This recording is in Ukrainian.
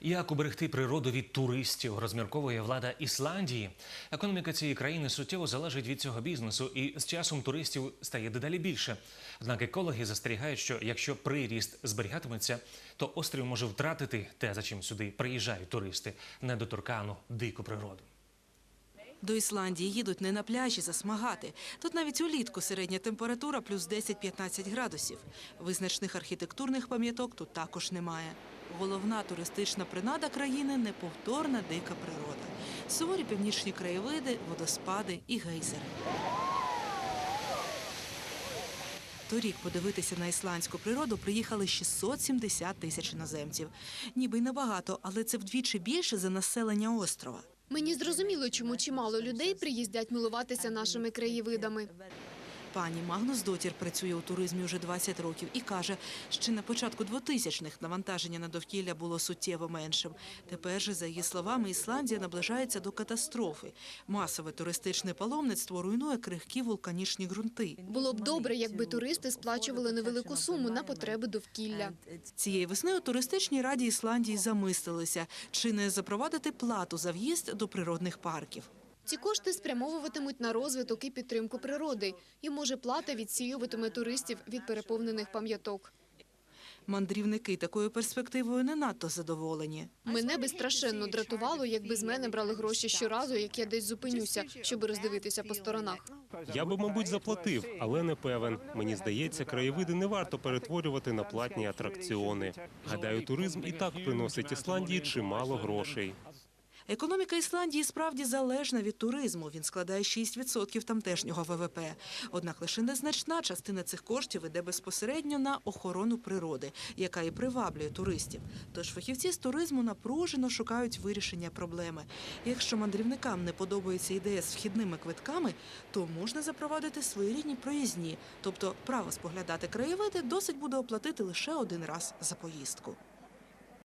Як уберегти природу від туристів, розмірковує влада Ісландії. Економіка цієї країни суттєво залежить від цього бізнесу, і з часом туристів стає дедалі більше. Однак екологи застерігають, що якщо приріст зберігатиметься, то острів може втратити те, за чим сюди приїжджають туристи, недоторкану дику природу. До Ісландії їдуть не на пляжі засмагати. Тут навіть улітку середня температура плюс 10-15 градусів. Визначних архітектурних пам'яток тут також немає. Головна туристична принада країни неповторна дика природа. Суворі північні краєвиди, водоспади і гейзери. Торік подивитися на ісландську природу приїхали 670 тисяч іноземців. Ніби й небагато, але це вдвічі більше за населення острова. Мені зрозуміло, чому чимало людей приїздять милуватися нашими краєвидами. Пані Магнус Дотір працює у туризмі вже 20 років і каже, що на початку 2000-х навантаження на довкілля було суттєво меншим. Тепер же, за її словами, Ісландія наближається до катастрофи. Масове туристичне паломництво руйнує крихкі вулканічні ґрунти. Було б добре, якби туристи сплачували невелику суму на потреби довкілля. Цієї весни у туристичній раді Ісландії замислилися, чи не запровадити плату за в'їзд до природних парків. Ці кошти спрямовуватимуть на розвиток і підтримку природи. І, може, плата відсіюватиме туристів від переповнених пам'яток. Мандрівники такою перспективою не надто задоволені. Мене би страшенно дратувало, якби з мене брали гроші щоразу, як я десь зупинюся, щоб роздивитися по сторонах. Я би, мабуть, заплатив, але не певен. Мені здається, краєвиди не варто перетворювати на платні атракціони. Гадаю, туризм і так приносить Ісландії чимало грошей. Економіка Ісландії справді залежна від туризму. Він складає 6% тамтешнього ВВП. Однак лише незначна частина цих коштів іде безпосередньо на охорону природи, яка і приваблює туристів. Тож фахівці з туризму напружено шукають вирішення проблеми. Якщо мандрівникам не подобається ідея з вхідними квитками, то можна запровадити своєрідні проїзні, тобто право споглядати краєвиди досить буде оплатити лише один раз за поїздку.